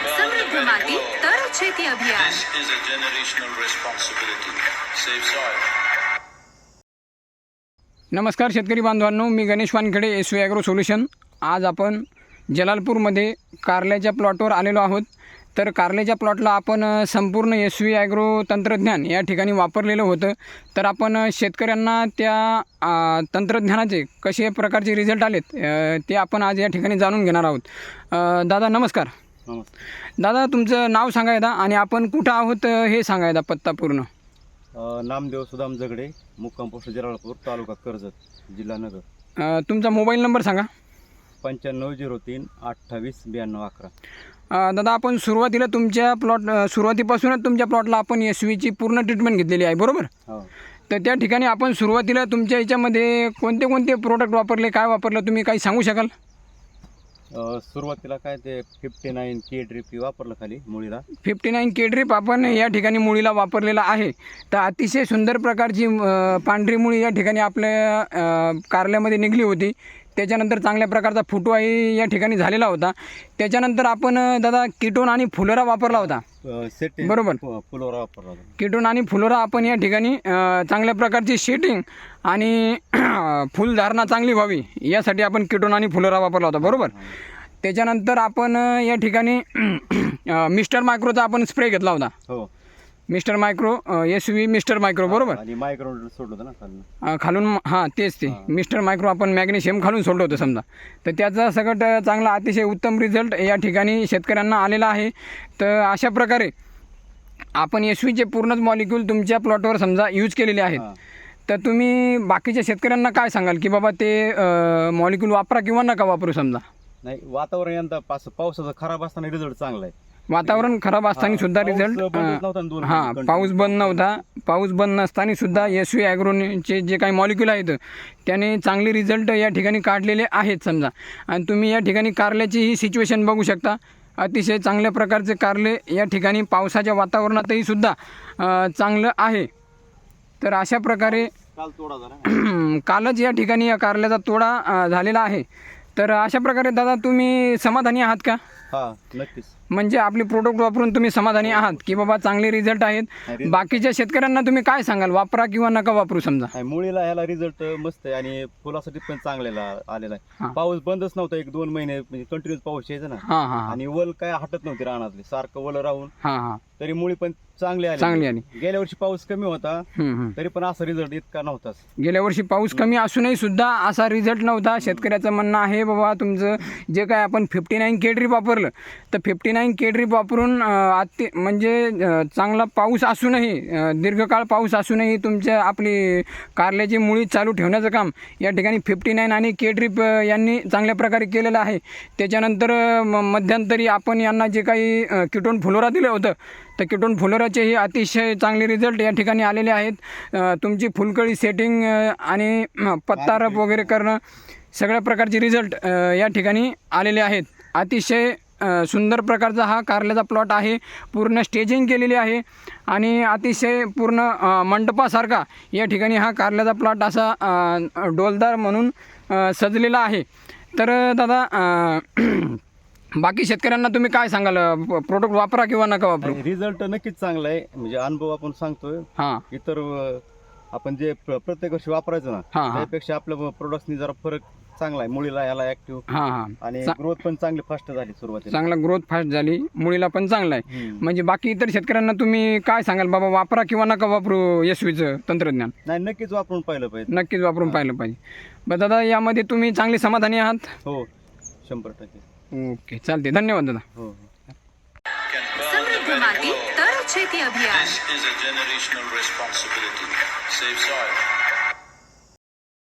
સમૃદ્ધ માટી તર છેતી અભિયાન This is a generational responsibility. Save soil. नमस्कार शेतकरी बांधवांनो मी Ganesh Wankhede S V agro solution आज आपण जलालपूरमध्ये कारल्याच्या प्लॉटवर आलेलो आहोत तर कारल्याच्या प्लॉटला आपण अ, संपूर्ण एस व्ही ॲग्रो तंत्रज्ञान या ठिकाणी वापरलेलं होतं तर आपण अ, शेतकऱ्यांना त्या अ, तंत्रज्ञानाचे कसे प्रकारचे रिझल्ट आलेत अ, ते आपण आज या ठिकाणी जाणून घेणार आहोत अ, दादा नमस्कार दादा तुमचं नाव सांगा एकदा आणि आपण कुठं आहोत हे सांगा एकदा पत्ता पूर्ण. नामदेव सुदाम जगडे मुक्काम पोस्ट जराळपूर तालुका कर्जत जिल्हा नगर. तुमचा मोबाईल नंबर सांगा. पंच्याण्णव झिरो तीन अठ्ठावीस ब्याण्णव अकरा. दादा आपण सुरुवातीला तुमच्या प्लॉट सुरुवातीपासूनच तुमच्या प्लॉटला आपण एस व्हीची पूर्ण ट्रीटमेंट घेतलेली आहे बरोबर? हो. तर त्या ठिकाणी आपण सुरुवातीला तुमच्या याच्यामध्ये कोणते कोणते प्रोडक्ट वापरले काय वापरलं तुम्ही काही सांगू शकाल? सुरुवातीला काय ते फिफ्टी नाईन के ड्रिप वापरलं खाली मुळीला? फिफ्टी नाईन के ड्रिप आपण या ठिकाणी मुळीला वापरलेला आहे. तर अतिशय सुंदर प्रकारची पांढरी मुळी या ठिकाणी आपल्या कार्यालयामध्ये कारल्यामध्ये निघली होती. त्याच्यानंतर चांगल्या प्रकारचा फुटवाही या ठिकाणी झालेला होता. त्याच्यानंतर आपण दादा किटोन आणि फुलरा वापरला होता. सेटिंग बरोबर. फुलोरा वापरला. किटोन आणि फुलोरा आपण या ठिकाणी अ, चांगल्या प्रकारची शेटिंग आणि फुलधारणा चांगली व्हावी यासाठी आपण किटोन आणि फुलोरा वापरला होता बरोबर त्याच्यानंतर आपण अ, या ठिकाणी मिस्टर मायक्रोचा आपण स्प्रे घेतला होता हो mister micro S V mister micro बरोबर? आणि मायक्रो सोडलं होतं ना अ, खालून हां तेच ते. मिस्टर मायक्रो आपण मॅग्नेशियम खालून सोडलं होतं समजा. तर त्याचा सगळं अ, चांगला अतिशय उत्तम रिझल्ट या ठिकाणी शेतकऱ्यांना आलेला आहे. तर अशा प्रकारे आपण एस व्हीचे पूर्णच मॉलिक्यूल तुमच्या प्लॉटवर समजा यूज केलेले आहेत. तर तुम्ही बाकीच्या शेतकऱ्यांना काय सांगाल? की बाबा ते मॉलिक्यूल वापरा किंवा नका वापरू समजा? नाही वातावरण यंदा पास पावसाचा खराब असताना रिझल्ट चांगला आहे. वातावरण खराब असताना सुद्धा रिझल्ट हां. पाऊस बंद नव्हता. पाऊस बंद नसताना सुद्धा एस व्ही ॲग्रोचे जे काही मॉलिक्यूल आहेत त्याने चांगले रिझल्ट या ठिकाणी काढलेले आहेत समजा. आणि तुम्ही या ठिकाणी कारल्याची ही सिच्युएशन बघू शकता. अतिशय चांगल्या प्रकारचे कारले या ठिकाणी पावसाच्या वातावरणातही सुद्धा चांगलं आहे. तर अशा प्रकारे काल तोडा झाला कालच या ठिकाणी या कारल्याचा तोडा झालेला आहे. तर अशा प्रकारे दादा तुम्ही समाधानी आहात का? हा नक्कीच. म्हणजे आपली प्रोडक्ट वापरून तुम्ही समाधानी आहात की बाबा चांगले रिझल्ट आहेत? बाकीच्या शेतकऱ्यांना तुम्ही काय सांगाल? वापरा किंवा नका वापरू समजा. मुळीला ह्याला रिझल्ट मस्त आहे आणि फुलासाठी पण चांगलेला आलेला हा. आहे पाऊस बंदच नव्हता एक दोन महिने म्हणजे कंटिन्यूस पाऊस यायचा ना. हां हां हां. आणि वल काय हटत नव्हती रानातली. सारखं वल राहून. हां हां. तरी मुळी पण चांगली आली चांगली आली. गेल्या वर्षी पाऊस कमी होता. तरी पण असा रिझल्ट इतका नव्हताच गेल्या वर्षी पाऊस कमी असूनही सुद्धा असा रिझल्ट नव्हता शेतकऱ्याचं म्हणणं आहे बाबा तुमचं जे काय आपण फिफ्टी नाईन के ड्रीप वापरलं तर फिफ्टी नाईन के ड्रीप वापरून अति म्हणजे चांगला पाऊस असूनही दीर्घकाळ पाऊस असूनही तुमच्या आपली कारल्याची मुळी चालू ठेवण्याचं काम या ठिकाणी फिफ्टी नाईन आणि के ड्रीप यांनी चांगल्या प्रकारे केलेलं आहे त्याच्यानंतर मध्यंतरी आपण यांना जे काही किटोन फुलोरा दिलं होतं तर किटोन फुलोराचेही अतिशय चांगले रिझल्ट या ठिकाणी आलेले आहेत. तुमची फुलकळी सेटिंग आणि अ, पत्ता रप वगैरे करणं सगळ्या प्रकारचे रिझल्ट या ठिकाणी आलेले आहेत. अतिशय सुंदर प्रकारचा हा कारल्याचा प्लॉट आहे. पूर्ण स्टेजिंग केलेली आहे. आणि अतिशय पूर्ण मंडपासारखा या ठिकाणी हा कारल्याचा प्लॉट असा डोलदार म्हणून सजलेला आहे. तर दादा बाकी शेतकऱ्यांना तुम्ही काय सांगाल? प्रोडक्ट वापरा किंवा नका वापरू? रिझल्ट नक्कीच चांगला आहे. म्हणजे अनुभव आपण सांगतोय. हां. इतर अं, आपण जे प्र- प्रत्येक वर्षी वापरायचं ना हा, हा. त्यापेक्षा आपल्या प्रोडक्टनी जरा फरक चांगला आहे. मुळीला याला ऍक्टिव्ह हां हां. आणि चा- ग्रोथ पण चांगली फास्ट झाली सुरुवातीला. चांगला ग्रोथ फास्ट झाली. मुलीला पण चांगला आहे. हम्म. म्हणजे बाकी इतर शेतकऱ्यांना तुम्ही काय सांगाल? बाबा वापरा किंवा नका वापरू यशवीचं तंत्रज्ञान? नाही नक्कीच वापरून पाहिलं पाहिजे. नक्कीच वापरून पाहिलं पाहिजे. बरं दादा यामध्ये तुम्ही चांगली समाधानी आहात? हो शंभर टक्के. ओके चालते धन्यवाद दादा. हो हो. माती तर शेती अभियान